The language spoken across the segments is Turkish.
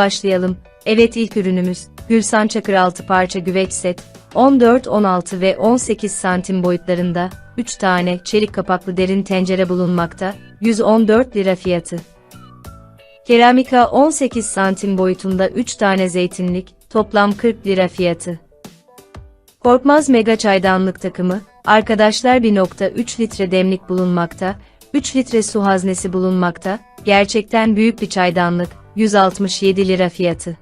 Başlayalım. Evet ilk ürünümüz, Gülsan Çakır 6 parça güveç set, 14, 16 ve 18 santim boyutlarında, 3 tane çelik kapaklı derin tencere bulunmakta, 114 lira fiyatı. Keramika 18 santim boyutunda 3 tane zeytinlik, toplam 40 lira fiyatı. Korkmaz Mega Çaydanlık takımı, arkadaşlar 1.3 litre demlik bulunmakta, 3 litre su haznesi bulunmakta, gerçekten büyük bir çaydanlık, 167 lira fiyatı.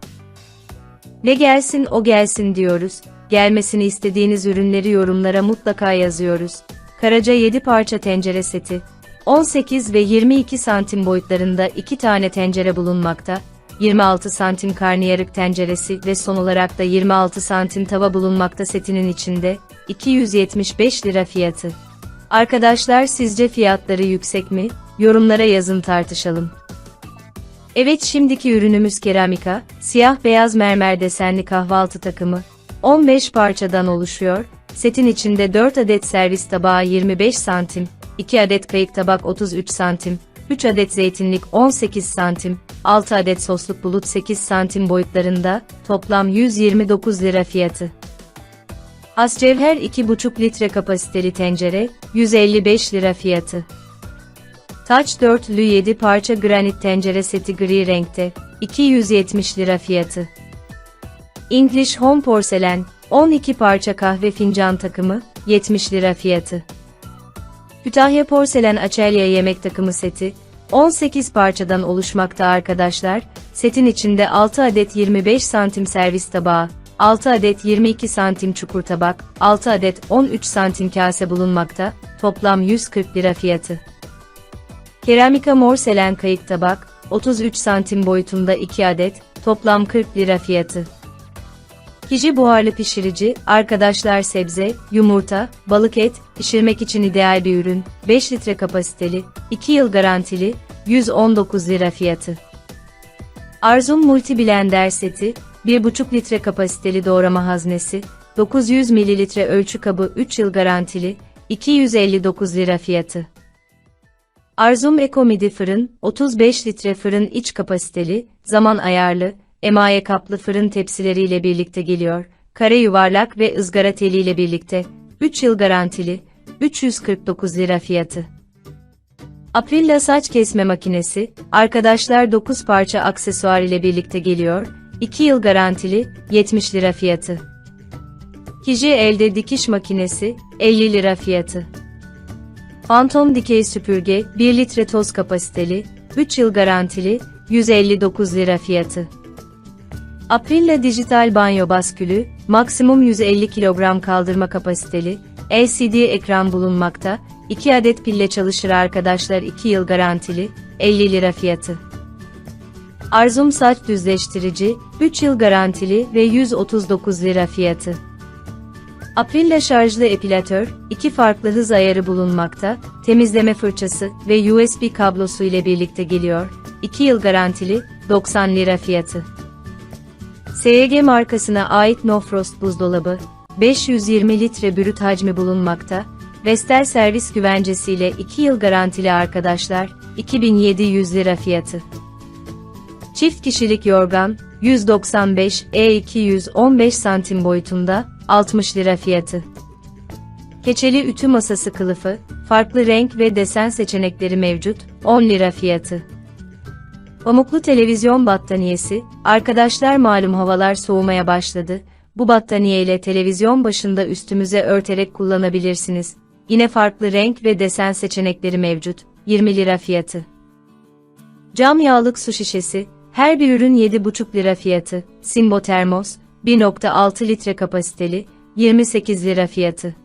Ne gelsin o gelsin diyoruz, gelmesini istediğiniz ürünleri yorumlara mutlaka yazıyoruz. Karaca 7 parça tencere seti, 18 ve 22 santim boyutlarında 2 tane tencere bulunmakta, 26 santim karnıyarık tenceresi ve son olarak da 26 santim tava bulunmakta setinin içinde, 275 lira fiyatı. Arkadaşlar sizce fiyatları yüksek mi? Yorumlara yazın tartışalım. Evet şimdiki ürünümüz keramika, siyah beyaz mermer desenli kahvaltı takımı. 15 parçadan oluşuyor, setin içinde 4 adet servis tabağı 25 santim, 2 adet kayık tabak 33 santim, 3 adet zeytinlik 18 santim, 6 adet sosluk bulut 8 santim boyutlarında, toplam 129 lira fiyatı. Ascevher 2,5 litre kapasiteli tencere, 155 lira fiyatı. Taç dörtlü 7 parça granit tencere seti gri renkte, 270 lira fiyatı. English Home Porselen, 12 parça kahve fincan takımı, 70 lira fiyatı. Kütahya Porselen Açelya yemek takımı seti, 18 parçadan oluşmakta arkadaşlar, setin içinde 6 adet 25 santim servis tabağı, 6 adet 22 santim çukur tabak, 6 adet 13 santim kase bulunmakta, toplam 140 lira fiyatı. Keramika morselen kayık tabak, 33 santim boyutunda 2 adet, toplam 40 lira fiyatı. Kiji buharlı pişirici, arkadaşlar sebze, yumurta, balık et, pişirmek için ideal bir ürün, 5 litre kapasiteli, 2 yıl garantili, 119 lira fiyatı. Arzum Multi Blender seti, 1,5 litre kapasiteli doğrama haznesi, 900 mililitre ölçü kabı 3 yıl garantili, 259 lira fiyatı. Arzum Ekomidi fırın, 35 litre fırın iç kapasiteli, zaman ayarlı, emaye kaplı fırın tepsileriyle birlikte geliyor, kare yuvarlak ve ızgara teliyle birlikte, 3 yıl garantili, 349 lira fiyatı. Aprilla saç kesme makinesi, arkadaşlar 9 parça aksesuar ile birlikte geliyor, 2 yıl garantili, 70 lira fiyatı. Kiji elde dikiş makinesi, 50 lira fiyatı. Phantom dikey süpürge, 1 litre toz kapasiteli, 3 yıl garantili, 159 lira fiyatı. Aprilla dijital banyo baskülü, maksimum 150 kilogram kaldırma kapasiteli, LCD ekran bulunmakta, 2 adet pille çalışır arkadaşlar 2 yıl garantili, 50 lira fiyatı. Arzum saç düzleştirici, 3 yıl garantili ve 139 lira fiyatı. Aprilla şarjlı epilatör, iki farklı hız ayarı bulunmakta, temizleme fırçası ve USB kablosu ile birlikte geliyor, 2 yıl garantili, 90 lira fiyatı. SYG markasına ait No Frost buzdolabı, 520 litre brüt hacmi bulunmakta, Vestel servis güvencesiyle 2 yıl garantili arkadaşlar, 2700 lira fiyatı. Çift kişilik yorgan, 195 E 215 santim boyutunda, 60 lira fiyatı. Keçeli ütü masası kılıfı, farklı renk ve desen seçenekleri mevcut, 10 lira fiyatı. Pamuklu televizyon battaniyesi, arkadaşlar malum havalar soğumaya başladı, bu battaniye ile televizyon başında üstümüze örterek kullanabilirsiniz. Yine farklı renk ve desen seçenekleri mevcut, 20 lira fiyatı. Cam yağlık su şişesi, her bir ürün 7,5 lira fiyatı. Simbo termos, 1.6 litre kapasiteli, 28 lira fiyatı.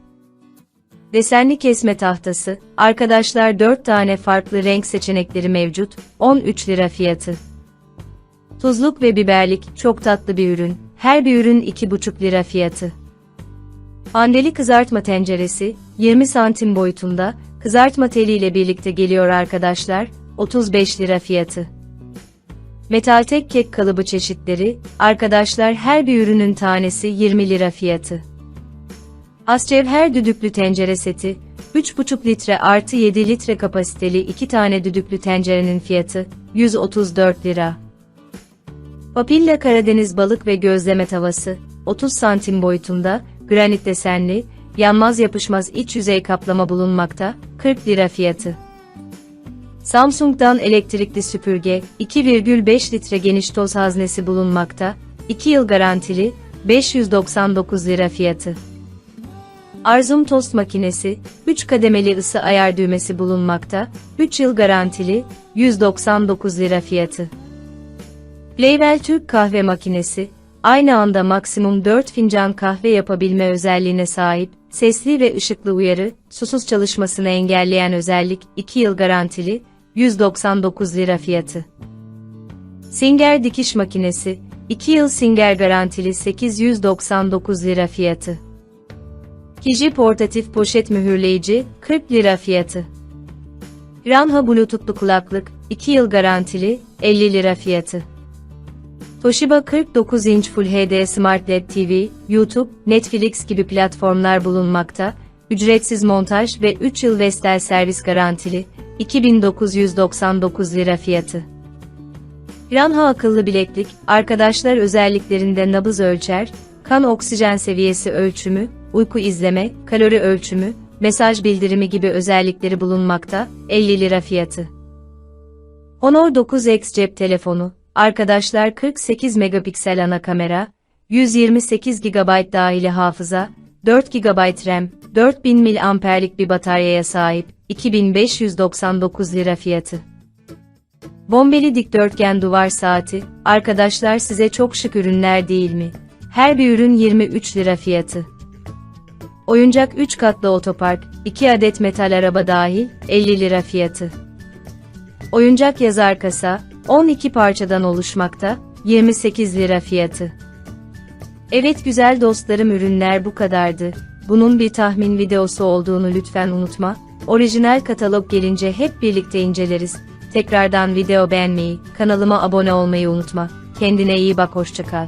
Desenli kesme tahtası, arkadaşlar 4 tane farklı renk seçenekleri mevcut, 13 lira fiyatı. Tuzluk ve biberlik, çok tatlı bir ürün, her bir ürün 2,5 lira fiyatı. Andeli kızartma tenceresi, 20 santim boyutunda, kızartma teliyle birlikte geliyor arkadaşlar, 35 lira fiyatı. Metal tek kek kalıbı çeşitleri, arkadaşlar her bir ürünün tanesi 20 lira fiyatı. Ascevher düdüklü tencere seti, 3,5 litre artı 7 litre kapasiteli 2 tane düdüklü tencerenin fiyatı, 134 lira. Papilla Karadeniz balık ve gözleme tavası, 30 santim boyutunda, granit desenli, yanmaz yapışmaz iç yüzey kaplama bulunmakta, 40 lira fiyatı. Samsung'dan elektrikli süpürge, 2,5 litre geniş toz haznesi bulunmakta, 2 yıl garantili, 599 lira fiyatı. Arzum tost makinesi, 3 kademeli ısı ayar düğmesi bulunmakta, 3 yıl garantili, 199 lira fiyatı. Playvel Türk kahve makinesi, aynı anda maksimum 4 fincan kahve yapabilme özelliğine sahip, sesli ve ışıklı uyarı, susuz çalışmasını engelleyen özellik, 2 yıl garantili, 199 lira fiyatı. Singer dikiş makinesi, 2 yıl Singer garantili 899 lira fiyatı. Kiji portatif poşet mühürleyici, 40 lira fiyatı. Ranha Bluetooth'lu kulaklık, 2 yıl garantili, 50 lira fiyatı. Toshiba 49 inç Full HD Smart LED TV, YouTube, Netflix gibi platformlar bulunmakta, ücretsiz montaj ve 3 yıl Vestel servis garantili, 2999 lira fiyatı. Ranha akıllı bileklik, arkadaşlar özelliklerinde nabız ölçer, kan oksijen seviyesi ölçümü, uyku izleme, kalori ölçümü, mesaj bildirimi gibi özellikleri bulunmakta, 50 lira fiyatı. Honor 9X cep telefonu, arkadaşlar 48 megapiksel ana kamera, 128 GB dahili hafıza, 4 GB RAM, 4000 mAh'lik bir bataryaya sahip, 2599 lira fiyatı. Bombeli dikdörtgen duvar saati, arkadaşlar size çok şık ürünler değil mi? Her bir ürün 23 lira fiyatı. Oyuncak 3 katlı otopark, 2 adet metal araba dahil, 50 lira fiyatı. Oyuncak yazar kasa, 12 parçadan oluşmakta, 28 lira fiyatı. Evet güzel dostlarım ürünler bu kadardı. Bunun bir tahmin videosu olduğunu lütfen unutma. Orijinal katalog gelince hep birlikte inceleriz. Tekrardan video beğenmeyi, kanalıma abone olmayı unutma. Kendine iyi bak hoşçakal.